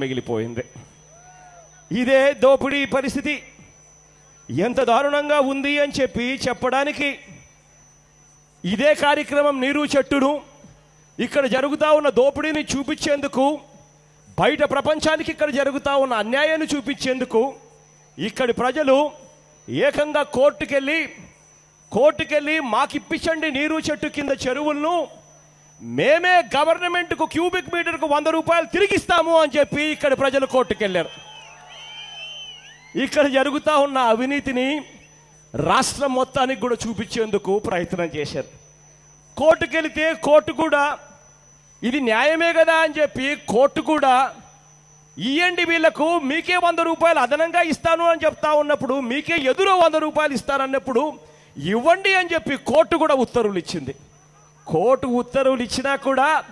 మిగిలిపోయింది. ఇదే దోపిడీ పరిస్థితి. ఎంత దారుణంగా ఉంది అని చెప్పి చెప్పడానికి ఇదే కార్యక్రమం నీరు చెట్టును ఇక్కడ జరుగుతూ ఉన్న దోపిడీని చూపించేందుకు బయట ప్రపంచానికి ఇక్కడ జరుగుతూ ఉన్న అన్యాయాన్ని చూపించేందుకు ఇక్కడి ప్రజలు ఏకంగా కోర్టుకెళ్ళి కోర్టుకెళ్ళి మాకిప్పించండి నీరు చెట్టు కింద చెరువులను. మేమే గవర్నమెంట్కు క్యూబిక్ మీటర్కు వంద రూపాయలు తిరిగిస్తాము అని చెప్పి ఇక్కడ ప్రజలు కోర్టుకెళ్ళారు. ఇక్కడ జరుగుతూ ఉన్న అవినీతిని రాష్ట్రం మొత్తానికి కూడా చూపించేందుకు ప్రయత్నం చేశారు. కోర్టుకెళితే కోర్టు కూడా ఇది న్యాయమే కదా అని చెప్పి కోర్టు కూడా ఇయ్యండి వీళ్ళకు మీకే వంద రూపాయలు అదనంగా ఇస్తాను అని చెప్తా ఉన్నప్పుడు మీకే ఎదురు వంద రూపాయలు ఇస్తారన్నప్పుడు ఇవ్వండి అని చెప్పి కోర్టు కూడా ఉత్తర్వులు ఇచ్చింది. కోర్టు ఉత్తర్వులు ఇచ్చినా కూడా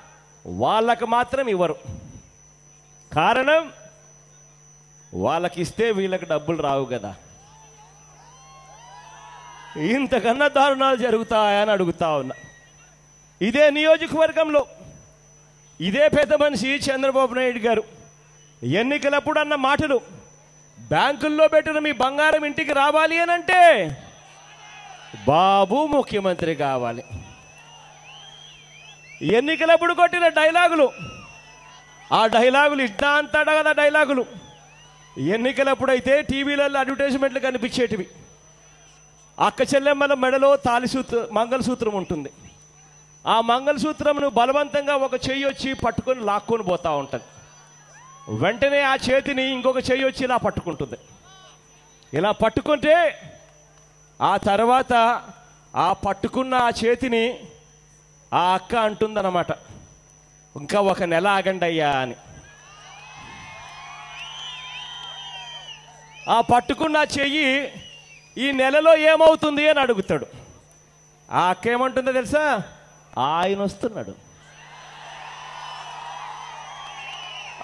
వాళ్ళకు మాత్రం ఇవ్వరు. కారణం వాళ్ళకి ఇస్తే వీళ్ళకి డబ్బులు రావు కదా. ఇంతకన్నా దారుణాలు జరుగుతాయని అడుగుతా ఉన్నా. ఇదే నియోజకవర్గంలో ఇదే పెద్ద మనిషి చంద్రబాబు నాయుడు గారు ఎన్నికలప్పుడు అన్న మాటలు బ్యాంకుల్లో పెట్టిన మీ బంగారం ఇంటికి రావాలి అని అంటే బాబు ముఖ్యమంత్రి కావాలి. ఎన్నికలప్పుడు కొట్టిన డైలాగులు. ఆ డైలాగులు ఇట్లా అంటాడు కదా డైలాగులు. ఎన్నికలప్పుడైతే టీవీలలో అడ్వర్టైజ్మెంట్లు కనిపించేటివి. అక్క చెల్లెమ్మల మెడలో తాలిసూత్ర మంగళసూత్రం ఉంటుంది. ఆ మంగళసూత్రంను బలవంతంగా ఒక చెయ్యి వచ్చి పట్టుకొని లాక్కొని పోతూ ఉంటుంది. వెంటనే ఆ చేతిని ఇంకొక చెయ్యి వచ్చి ఇలా పట్టుకుంటుంది. ఇలా పట్టుకుంటే ఆ తర్వాత ఆ పట్టుకున్న ఆ చేతిని ఆ అక్క అంటుందన్నమాట ఇంకా ఒక నెల ఆగండి అయ్యా అని. ఆ పట్టుకున్న చెయ్యి ఈ నెలలో ఏమవుతుంది అని అడుగుతాడు. ఆ అక్క ఏమంటుందో తెలుసా? ఆయన వస్తున్నాడు.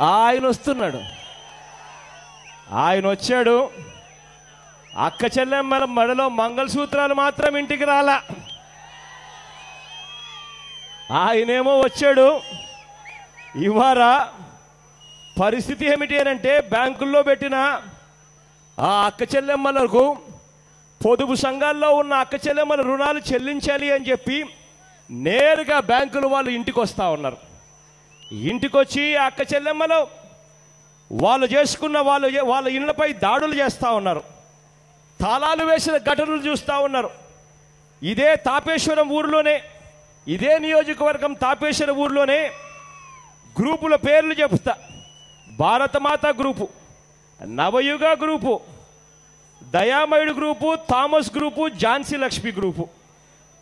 ఆయన వస్తున్నాడు. ఆయన వచ్చాడు. అక్క చెల్లెమ్మల మెడలో మంగళసూత్రాలు మాత్రం ఇంటికి రాలా. ఆయనేమో వచ్చాడు. ఇవాళ పరిస్థితి ఏమిటి అని అంటే బ్యాంకుల్లో పెట్టిన ఆ అక్క చెల్లెమ్మలకు పొదుపు సంఘాల్లో ఉన్న అక్క చెల్లెమ్మల రుణాలు చెల్లించాలి అని చెప్పి నేరుగా బ్యాంకులు వాళ్ళు ఇంటికి వస్తూ ఉన్నారు. ఇంటికి వచ్చి అక్క చెల్లెమ్మలు వాళ్ళు చేసుకున్న వాళ్ళు వాళ్ళ ఇళ్ళపై దాడులు చేస్తూ ఉన్నారు. తాళాలు వేసిన ఘటనలు చూస్తూ ఉన్నారు. ఇదే తాపేశ్వరం ఊరిలోనే ఇదే నియోజకవర్గం తాపేశ్వరం ఊరిలోనే గ్రూపుల పేర్లు చెప్తా. భారతమాత గ్రూపు నవయుగ గ్రూపు దయామయుడు group Thomas group Jhansi Lakshmi group.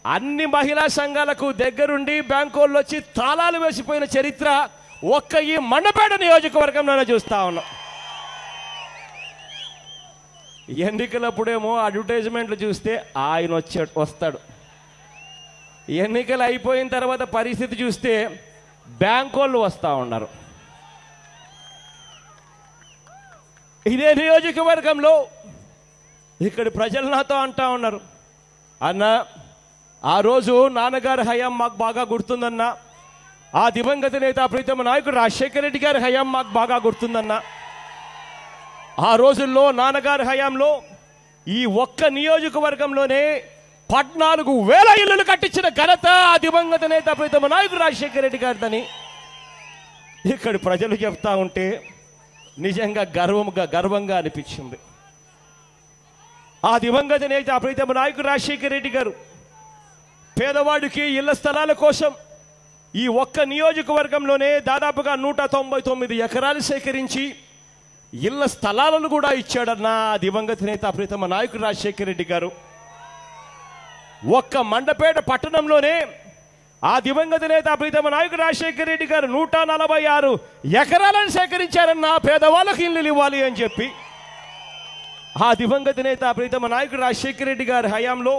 అన్ని మహిళా సంఘాలకు దగ్గరుండి బ్యాంకు వాళ్ళు వచ్చి తాళాలు వేసిపోయిన చరిత్ర ఒక్క ఈ మండపేట నియోజకవర్గంలోనే చూస్తా ఉన్నాం. ఎన్నికలప్పుడేమో అడ్వర్టైజ్మెంట్లు చూస్తే ఆయన వచ్చే వస్తాడు. ఎన్నికలు అయిపోయిన తర్వాత పరిస్థితి చూస్తే బ్యాంక్ వాళ్ళు వస్తూ ఉన్నారు. ఇదే నియోజకవర్గంలో ఇక్కడ ప్రజలు నాతో అంటా ఉన్నారు. అన్న ఆ రోజు నాన్నగారి హయాం మాకు బాగా గుర్తుందన్న ఆ దివంగత నేత ప్రీతమ నాయకుడు రాజశేఖర రెడ్డి గారి హయాం మాకు బాగా గుర్తుందన్నా ఆ రోజుల్లో నాన్నగారి హయాంలో ఈ ఒక్క నియోజకవర్గంలోనే పద్నాలుగు వేల ఇల్లులు కట్టించిన ఘనత ఆ దివంగత నేత ప్రీతమ నాయకుడు రాజశేఖర రెడ్డి గారిదని ఇక్కడ ప్రజలు చెప్తా ఉంటే నిజంగా గర్వంగా గర్వంగా అనిపించింది. ఆ దివంగత నేత ప్రీతమ నాయకుడు రాజశేఖర రెడ్డి గారు పేదవాడికి ఇళ్ళ స్థలాల కోసం ఈ ఒక్క నియోజకవర్గంలోనే దాదాపుగా నూట తొంభై తొమ్మిది ఎకరాలు సేకరించి ఇళ్ళ స్థలాలను కూడా ఇచ్చాడన్న దివంగత నేత ప్రీతమ నాయకుడు రాజశేఖర రెడ్డి గారు. ఒక్క మండపేట పట్టణంలోనే ఆ దివంగత నేత ప్రీతమ నాయకుడు రాజశేఖర రెడ్డి గారు నూట నలభై ఆరు ఎకరాలను సేకరించారన్న పేదవాళ్ళకి ఇల్లు ఇవ్వాలి అని చెప్పి ఆ దివంగత నేత ప్రీతమ నాయకుడు రాజశేఖర రెడ్డి గారి హయాంలో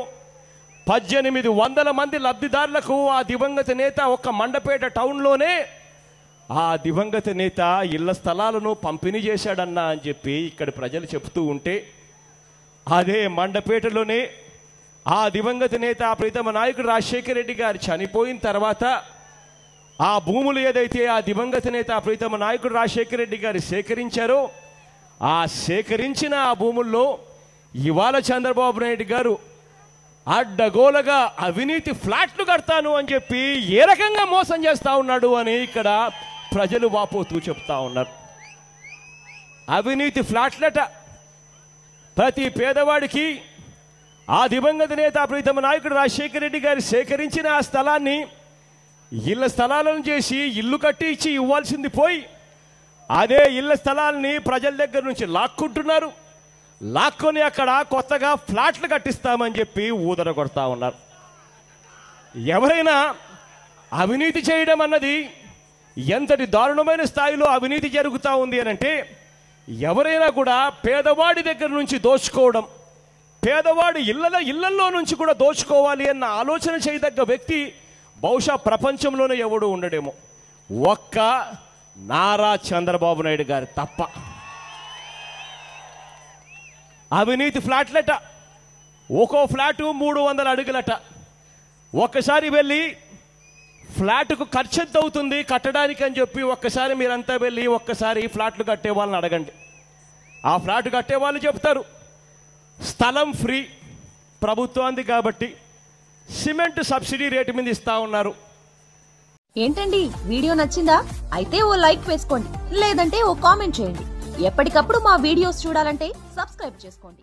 పద్దెనిమిది వందల మంది లబ్ధిదారులకు ఆ దివంగత నేత ఒక్క మండపేట టౌన్లోనే ఆ దివంగత నేత ఇళ్ళ స్థలాలను పంపిణీ చేశాడన్నా అని చెప్పి ఇక్కడ ప్రజలు చెప్తూ ఉంటే అదే మండపేటలోనే ఆ దివంగత నేత ప్రీతమ నాయకుడు రాజశేఖర రెడ్డి గారు చనిపోయిన తర్వాత ఆ భూములు ఏదైతే ఆ దివంగత నేత ప్రీతమ నాయకుడు రాజశేఖర రెడ్డి గారు సేకరించారో ఆ సేకరించిన ఆ భూముల్లో ఇవాళ చంద్రబాబు నాయుడు గారు అడ్డగోలగా అవినీతి ఫ్లాట్లు కడతాను అని చెప్పి ఏ రకంగా మోసం చేస్తా ఉన్నాడు అని ఇక్కడ ప్రజలు వాపోతూ చెప్తా ఉన్నారు. అవినీతి ఫ్లాట్లట. ప్రతి పేదవాడికి ఆ దివంగత నేత ప్రీతమ నాయకుడు రాజశేఖర రెడ్డి గారు సేకరించిన ఆ స్థలాన్ని ఇళ్ళ స్థలాలను చేసి ఇల్లు కట్టి ఇచ్చి ఇవ్వాల్సింది పోయి అదే ఇళ్ళ స్థలాల్ని ప్రజల దగ్గర నుంచి లాక్కుంటున్నారు. లాక్కొని అక్కడ కొత్తగా ఫ్లాట్లు కట్టిస్తామని చెప్పి ఊదర కొడతా ఉన్నారు. ఎవరైనా అవినీతి చేయడం అన్నది ఎంతటి దారుణమైన స్థాయిలో అవినీతి జరుగుతూ ఉంది అని అంటే ఎవరైనా కూడా పేదవాడి దగ్గర నుంచి దోచుకోవడం పేదవాడి ఇళ్ళ ఇళ్ళల్లో నుంచి కూడా దోచుకోవాలి అన్న ఆలోచన చేయదగ్గ వ్యక్తి బహుశా ప్రపంచంలోనే ఎవడు ఉండడేమో. ఒక్క నారా చంద్రబాబు నాయుడు గారు తప్ప. అవినీతి ఫ్లాట్లట ఒక్కో ఫ్లాటు మూడు వందల అడుగులట. ఒక్కసారి వెళ్ళి ఫ్లాట్కు ఖర్చు ఎంత అవుతుంది కట్టడానికి అని చెప్పి ఒక్కసారి మీరంతా వెళ్ళి ఒక్కసారి ఫ్లాట్లు కట్టే వాళ్ళని అడగండి. ఆ ఫ్లాట్ కట్టే వాళ్ళు చెప్తారు. స్థలం ఫ్రీ ప్రభుత్వానికి కాబట్టి సిమెంట్ సబ్సిడీ రేటు మీద ఇస్తా ఉన్నారు. ఏంటండి వీడియో నచ్చిందా? అయితే ఓ లైక్ వేసుకోండి లేదంటే ఓ కామెంట్ చేయండి. ఎప్పటికప్పుడు మా వీడియోస్ చూడాలంటే సబ్స్క్రైబ్ చేసుకోండి.